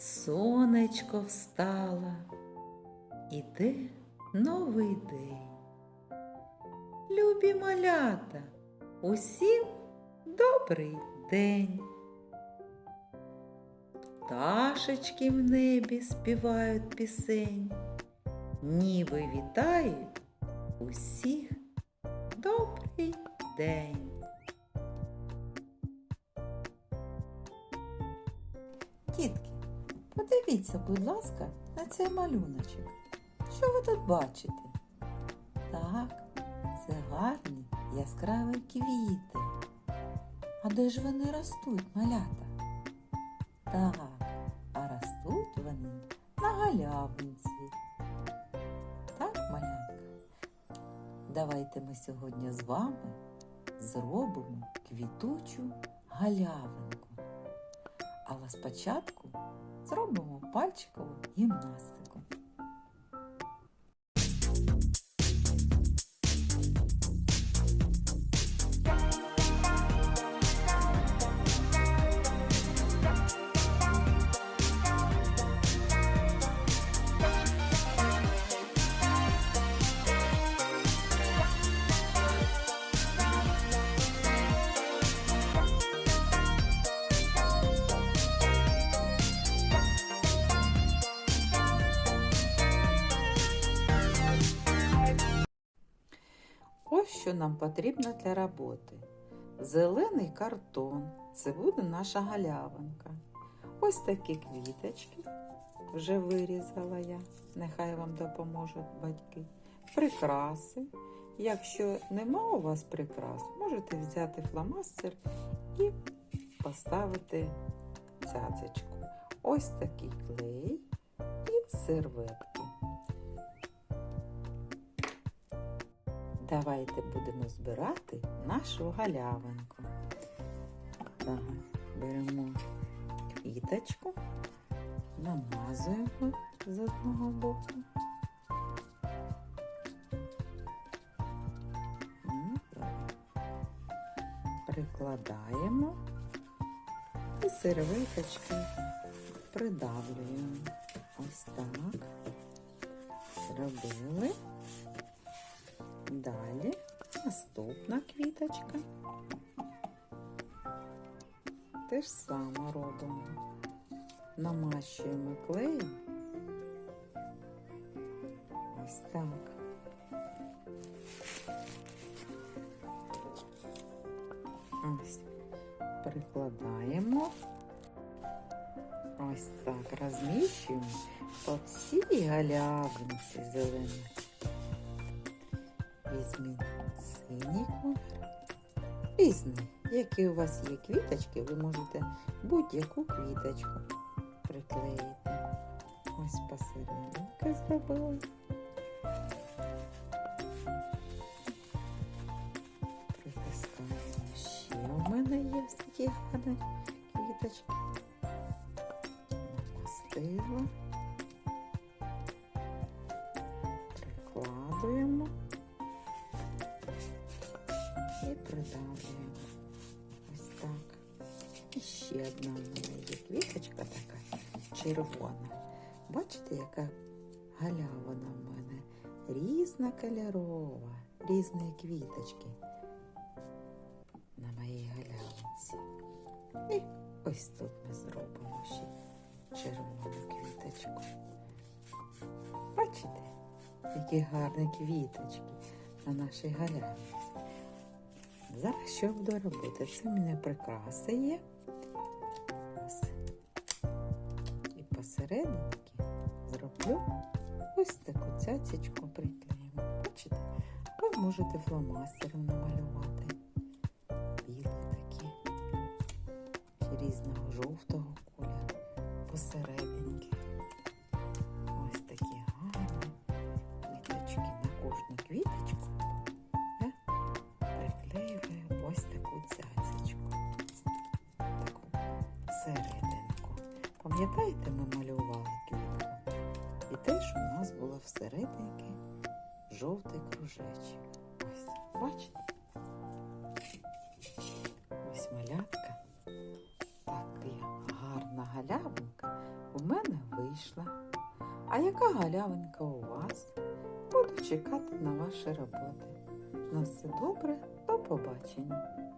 сонечко встало, іде новий день. Любі малята, усім добрий день. Пташечки в небі співають пісень, ніби вітають усіх добрий день. Дітки, подивіться, будь ласка, на цей малюночок. Що ви тут бачите? Так, це гарні яскраві квіти. А де ж вони ростуть, малята? Так, а ростуть вони на галявинці. Так, малятка? Давайте ми сьогодні з вами зробимо квітучу галявинку. Але спочатку зробимо пальчикову гімнастику. Що нам потрібно для роботи. Зелений картон це буде наша галявинка. Ось такі квіточки вже вирізала я. Нехай вам допоможуть батьки. Прикраси. Якщо нема у вас прикрас, можете взяти фломастер і поставити цяцечку. Ось такий клей і серветки. Давайте будемо збирати нашу галявинку. Так, беремо квіточку, намазуємо з одного боку. Прикладаємо і серветочки придавлюємо. Ось так. Зробили. Далі наступна квіточка. Те ж саме робимо. Намащуємо клеєм. Ось так. Ось прикладаємо. Ось так розміщуємо по всій галявинці зеленій. Візьміть синій колір. Які у вас є квіточки, ви можете будь-яку квіточку приклеїти. Ось посерединки зробили. Притискаємо ще. У мене є ось такі гарні квіточки. Намастила. Прикладуємо. І придавлюємо. Ось так. І ще одна у мене є квіточка така червона. Бачите, яка галявина в мене різнокольорова, різні квіточки на моїй галявинці. І ось тут ми зробимо ще червону квіточку. Бачите, які гарні квіточки на нашій галявинці. Зараз що буду робити? Це в мене прикраса є. І посерединки зроблю ось таку цяцечку приклеїмо. Бачите? Ви можете фломастером намалювати. Серединку. Пам'ятаєте, ми малювали квітку? І теж у нас було всерединки жовтий кружечок. Ось, бачите? Ось малятка. Така гарна галявинка у мене вийшла. А яка галявинка у вас? Буду чекати на ваші роботи. На все добре, до побачення.